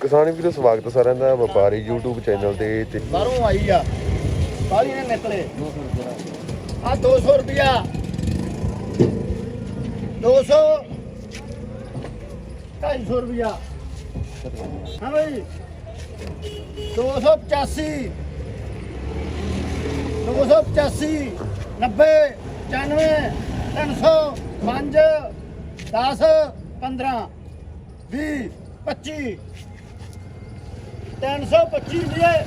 ਕਿਸਾਨ ਵੀਰੋ, ਸਵਾਗਤ ਸਾਰਿਆਂ ਦਾ ਵਪਾਰੀ YouTube ਚੈਨਲ ਤੇ ਤੇ ਬਾਹਰੋਂ ਆਈ ਆ। ਬਾਹਰੀ ਨੇ ਨਿਕਲੇ। ਆ 200 ਰੁਪਿਆ 200 250 ਰੁਪਿਆ ਹਾਂ ਬਈ। 285 285 90 95 300 5 10 15 20 25 325 ਰੁਪਏ।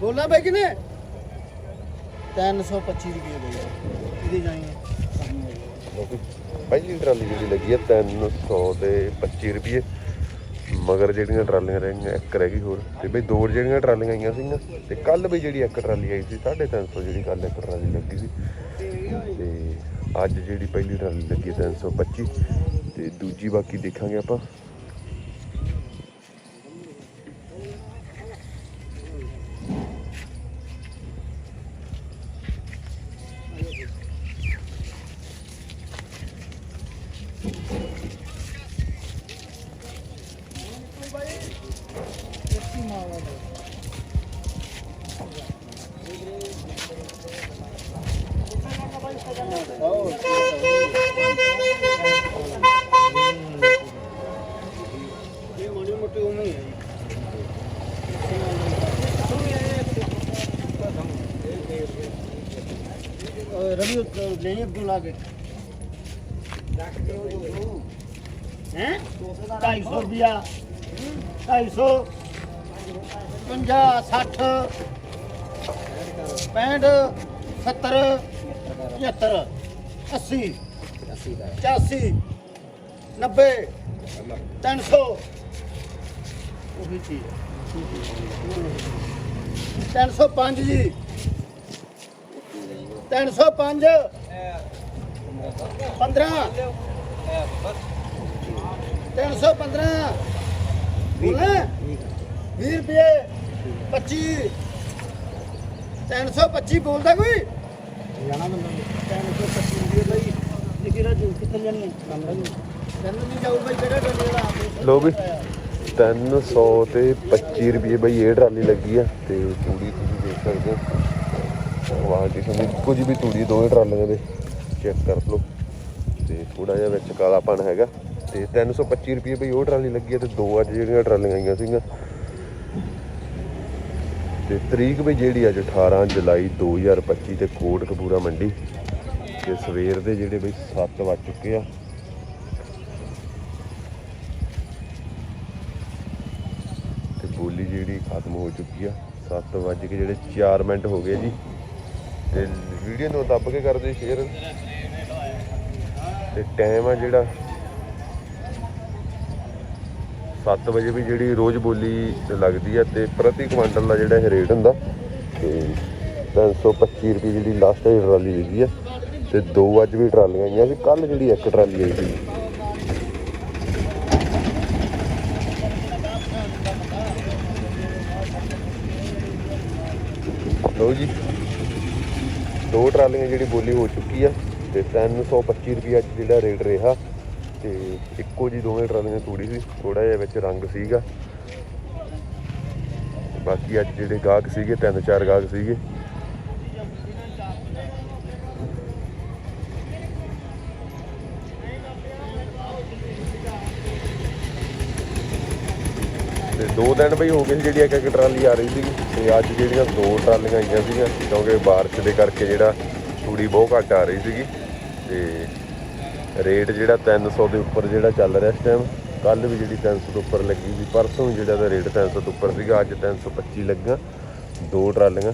ਬੋਲਣਾ ਬਈ ਕਿਨੇ? 325 ਰੁਪਏ ਬਈ ਇਹਦੀ ਜਾਈਏ ਪਹਿਲੀ ਟਰਾਲੀ ਜਿਹੜੀ ਲੱਗੀ ਹੈ 300 ਤੇ 25 ਰੁਪਏ। ਮਗਰ ਜਿਹੜੀਆਂ ਟਰਾਲੀਆਂ ਰਹੀਆਂ ਇੱਕ ਰਹਿ ਗਈ ਹੋਰ। ਤੇ ਬਈ ਦੋ ਜਿਹੜੀਆਂ ਟਰਾਲੀਆਂ ਆਈਆਂ ਸੀਗੀਆਂ, ਤੇ ਕੱਲ ਵੀ ਜਿਹੜੀ ਇੱਕ ਟਰਾਲੀ ਆਈ ਸੀ 350 ਜਿਹੜੀ ਕੱਲ ਇੱਕ ਟਰਾਲੀ ਲੱਗੀ ਸੀ। ਤੇ ਅੱਜ ਜਿਹੜੀ ਪਹਿਲੀ ਟਰਾਲੀ ਲੱਗੀ ਹੈ 325 ਤੇ ਦੂਜੀ ਬਾਕੀ ਦੇਖਾਂਗੇ ਆਪਾਂ। ਮੋਟੀ ਉਵੇਂ ਹੀ ਹੈ ਜੀ। ਰਵੀ ਲੈ ਅੱਗੋਂ ਲਾ ਕੇ। ਹੈ? 250 ਰੁਪਿਆ 250 50 60 65 70 75 80 85 90 300 ਉਹੀ ਚੀਜ਼ 305 ਜੀ। 305 15 315 ਬੋਲੇ? 20 ਰੁਪਏ। 25 325 ਬੋਲਦਾ ਕੋਈ? ਜਾਣਾ ਬੰਦਾ 325 ਰੁਪਏ ਬਈ। ਲਿਖੀ ਰਾਜੂ ਕਿੱਥੇ ਜਾਣੀ ਹੈ? ਤੈਨੂੰ ਨਹੀਂ ਜਾਊ ਬਈ ਕਿਹੜਾ ਡੰਡੇ ਵਾਲਾ ਆਪੇ ਲੋ ਵੀ। 300 ਤੇ 25 ਰੁਪਏ ਬਈ ਇਹ ਟਰਾਲੀ ਲੱਗੀ ਆ ਤੇ ਤੂੜੀ ਤੁਸੀਂ ਦੇਖ ਸਕਦੇ ਹੋ। ਵਾਹ ਜੀ ਤੁਹਾਨੂੰ ਕੁਝ ਵੀ ਤੂੜੀ ਦੋਵੇਂ ਟਰਾਲੀਆਂ ਦੇ ਚੈੱਕ ਕਰ ਲਓ। ਤੇ ਥੋੜਾ ਜਿਹਾ ਵਿੱਚ ਕਾਲਾਪਣ ਹੈਗਾ। ਤੇ 325 ਰੁਪਏ ਬਈ ਉਹ ਟਰਾਲੀ ਲੱਗੀ ਆ ਤੇ ਦੋ ਅੱਜ ਜਿਹੜੀਆਂ ਟਰਾਲੀਆਂ ਆਈਆਂ ਸੀਗੀਆਂ। ਤੇ ਤਰੀਕ ਵੀ ਜਿਹੜੀ ਅੱਜ 18 ਜੁਲਾਈ 2025 ਤੇ ਕੋਟ ਕਪੂਰਾ ਮੰਡੀ। ਤੇ ਸਵੇਰ ਦੇ ਜਿਹੜੇ ਬਈ 7 ਵੱਜ ਚੁੱਕੇ ਆ। ਤੇ ਜਿਹੜੀ ਖਤਮ ਹੋ ਚੁੱਕੀ ਆ 7 ਵੱਜ ਕੇ ਜਿਹੜੇ 4 ਮਿੰਟ ਹੋ ਗਏ ਜੀ। ਤੇ ਵੀਡੀਓ ਨੂੰ ਦੱਬ ਕੇ ਕਰਦੇ ਸ਼ੇਅਰ। ਤੇ ਟਾਈਮ ਆ ਜਿਹੜਾ 7 ਵਜੇ ਵੀ ਜਿਹੜੀ ਰੋਜ਼ ਬੋਲੀ ਲੱਗਦੀ ਆ ਤੇ ਪ੍ਰਤੀ ਕੁਇੰਟਲ ਦਾ ਜਿਹੜਾ ਇਹ ਰੇਟ ਹੁੰਦਾ, ਤੇ 325 ਰੁਪਏ ਜਿਹੜੀ ਲਾਸਟ ਟਰਾਲੀ ਹੈਗੀ ਆ, ਤੇ ਦੋ ਅੱਜ ਵੀ ਟਰਾਲੀਆਂ ਆਈਆਂ ਸੀ ਕੱਲ ਜਿਹੜੀ ਇੱਕ ਟਰਾਲੀ ਆਈ ਸੀ। ਲਓ ਜੀ। ਦੋ ਟਰਾਲੀਆਂ ਜਿਹੜੀ ਬੋਲੀ ਹੋ ਚੁੱਕੀ ਆ ਤੇ 325 ਰੁਪਏ ਅੱਜ ਜਿਹੜਾ ਰੇਟ ਰਿਹਾ ਤੇ ਇੱਕੋ ਜੀ ਦੋਵੇਂ ਟਰਾਲੀਆਂ ਤੂੜੀ ਸੀ ਥੋੜਾ ਜਿਹਾ ਵਿੱਚ ਰੰਗ ਸੀਗਾ। ਬਾਕੀ ਅੱਜ ਜਿਹੜੇ ਗਾਹਕ ਸੀਗੇ, ਤਿੰਨ ਚਾਰ ਗਾਹਕ ਸੀਗੇ। ਦੋ ਦਿਨ ਬਈ ਹੋ ਗਏ ਸੀ ਜਿਹੜੀ ਇੱਕ ਇੱਕ ਟਰਾਲੀ ਆ ਰਹੀ ਸੀ ਤੇ ਅੱਜ ਜਿਹੜੀਆਂ ਦੋ ਟਰਾਲੀਆਂ ਆਈਆਂ ਸੀਗੀਆਂ, ਕਿਉਂਕਿ ਬਾਰਿਸ਼ ਦੇ ਕਰਕੇ ਜਿਹੜਾ ਤੂੜੀ ਬਹੁਤ ਘੱਟ ਆ ਰਹੀ ਸੀਗੀ ਤੇ ਰੇਟ ਜਿਹੜਾ 300 ਦੇ ਉੱਪਰ ਜਿਹੜਾ ਚੱਲ ਰਿਹਾ ਇਸ ਟਾਈਮ ਕੱਲ ਵੀ ਜਿਹੜੀ 300 ਤੋਂ ਉੱਪਰ ਲੱਗੀ ਸੀ, ਪਰਸੋਂ ਵੀ ਜਿਹੜਾ ਦਾ ਰੇਟ 300 ਤੋਂ ਉੱਪਰ ਸੀਗਾ, ਅੱਜ 325 ਲੱਗਾ ਦੋ ਟਰਾਲੀਆਂ।